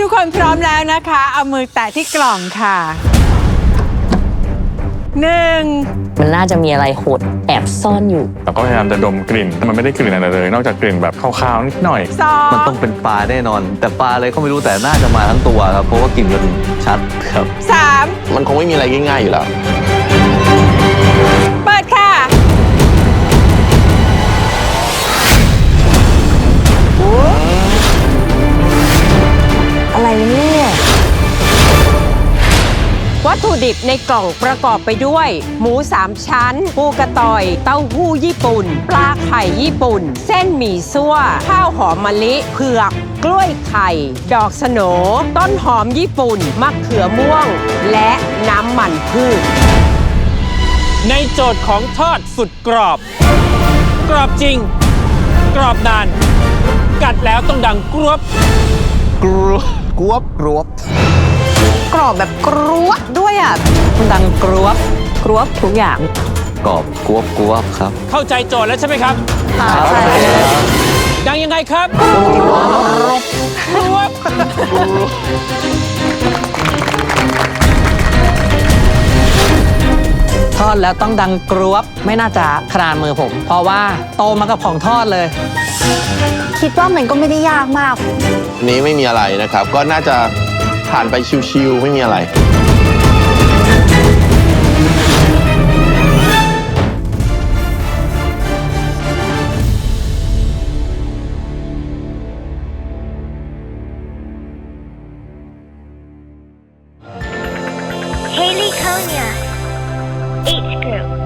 ทุกคนพร้อมแล้วนะคะ เอามือแตะที่กล่องค่ะหนึ่งมันน่าจะมีอะไรโหดแอบซ่อนอยู่ เราก็พยายามจะดมกลิ่นมันไม่ได้กลิ่นอะไรเลย นอกจากกลิ่นแบบคาวๆนิดหน่อย สองมันต้องเป็นปลาแน่นอน แต่ปลาอะไรก็ไม่รู้แต่น่าจะมาทั้งตัวครับเพราะว่ากลิ่นมันชัดครับ สามมันคงไม่มีอะไรง่ายๆอยู่แล้ว วัตถุดิบในกล่องประกอบไปด้วย หมูสามชั้น ปูกระต่อย เต้าหู้ญี่ปุ่น ปลาไข่ญี่ปุ่น เส้นหมี่ซั่ว ข้าวหอมมะลิ เผือก กล้วยไข่ ดอกสโหนต้นหอมญี่ปุ่น มะเขือม่วง และน้ำมันพืช ในโจทย์ของทอดสุดกรอบ กรอบจริง กรอบนาน กัดแล้วต้องดังกรวบกรวบกรวบกรวบ กรอบแบบกรวบด้วยอะมันดังกรวบกรวบทุกอย่างกรอบกรวบกรวบครับเข้าใจโจทย์แล้วใช่ไหมครับดังยังไงครับกรวบทอดแล้วต้องดังกรวบไม่น่าจะขนาดมือผม เพราะว่าโตมากับของทอดเลย คิดว่ามันก็ไม่ได้ยากมาก อันนี้ไม่มีอะไรนะครับ ก็น่าจะ ผ่านไปชิวๆไม่มีอะไร Haley Konya, H Group.